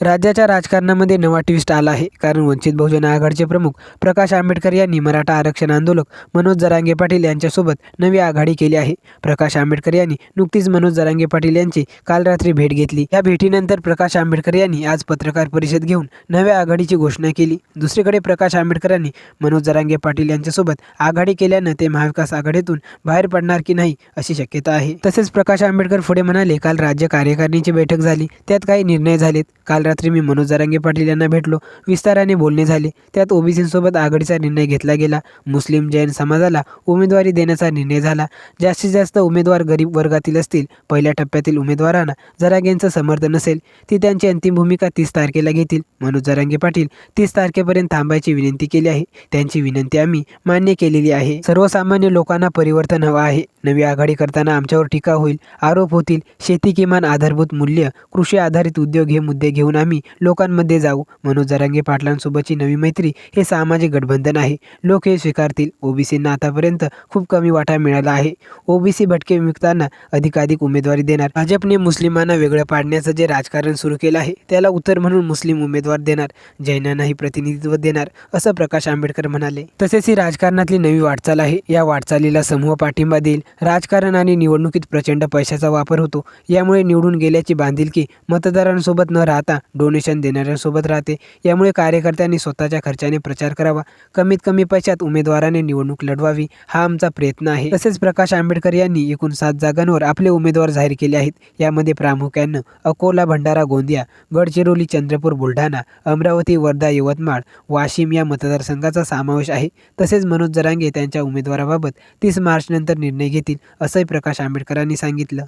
राज्याच्या राजकारणामध्ये नवा ट्विस्ट आला आहे. कारण वंचित बहुजन आघाडीचे प्रमुख प्रकाश आंबेडकर यांनी मराठा आरक्षण आंदोलक मनोज जरांगे पाटील यांच्यासोबत नवी आघाडी केली आहे. प्रकाश आंबेडकर यांनी नुकतीच मनोज जरांगे पाटील यांची काल रात्री भेट घेतली. या भेटीनंतर प्रकाश आंबेडकर यांनी आज पत्रकार परिषद घेऊन नव्या आघाडीची घोषणा केली. दुसरीकडे प्रकाश आंबेडकरांनी मनोज जरांगे पाटील यांच्यासोबत आघाडी केल्यानं ते महाविकास आघाडीतून बाहेर पडणार की नाही अशी शक्यता आहे. तसेच प्रकाश आंबेडकर पुढे म्हणाले काल राज्य कार्यकारिणीची बैठक झाली. त्यात काही निर्णय झालेत. काल रात्री मी मनोज जरांगे पाटील यांना भेटलो. विस्ताराने बोलणे झाले. त्यात ओबीसींसोबत आघाडीचा निर्णय घेतला गेला. मुस्लिम जैन समाजाला उमेदवारी देण्याचा निर्णय झाला. जास्तीत जास्त उमेदवार गरीब वर्गातील असतील. पहिल्या टप्प्यातील उमेदवारांना जरांगेंचं समर्थन नसेल ती त्यांची अंतिम भूमिका तीस तारखेला घेतील. मनोज जरांगे पाटील तीस तारखेपर्यंत थांबायची विनंती केली आहे. त्यांची विनंती आम्ही मान्य केलेली आहे. सर्वसामान्य लोकांना परिवर्तन हवं आहे. नवी आघाडी करताना आमच्यावर टीका होईल. आरोप होतील. शेती किमान आधारभूत मूल्य कृषी आधारित उद्योग हे मुद्दे घेऊन आम्ही लोकांमध्ये जाऊ. मनोज जरांगे पाटलांसोबतची नवी मैत्री हे सामाजिक गठबंधन आहे. लोक हे स्वीकारतील. ओबीसींना आतापर्यंत खूप कमी वाटा मिळाला आहे. ओबीसी भटके विमुक्तांना अधिकाधिक उमेदवारी देणार. भाजपने मुस्लिमांना वेगळं पाडण्याचं जे राजकारण सुरू केलं आहे त्याला उत्तर म्हणून मुस्लिम उमेदवार देणार. जैनांनाही प्रतिनिधित्व देणार असं प्रकाश आंबेडकर म्हणाले. तसेच ही राजकारणातली नवी वाटचाल आहे. या वाटचालीला समूह पाठिंबा देईल. राजकारण आणि निवडणुकीत प्रचंड पैशाचा वापर होतो. यामुळे निवडून गेल्याची बांधिलकी मतदारांसोबत न राहता डोनेशन देणाऱ्यांसोबत राहते. यामुळे कार्यकर्त्यांनी स्वतःच्या खर्चाने प्रचार करावा. कमीत कमी पैशात उमेदवाराने निवडणूक लढवावी हा आमचा प्रयत्न आहे. तसेच प्रकाश आंबेडकर यांनी एकूण सात जागांवर आपले उमेदवार जाहीर केले आहेत. यामध्ये प्रामुख्यानं अकोला भंडारा गोंदिया गडचिरोली चंद्रपूर बुलढाणा अमरावती वर्धा यवतमाळ वाशिम या मतदारसंघाचा समावेश आहे. तसेच मनोज जरांगे त्यांच्या उमेदवाराबाबत तीस मार्चनंतर निर्णय घेतील असंही प्रकाश आंबेडकरांनी सांगितलं.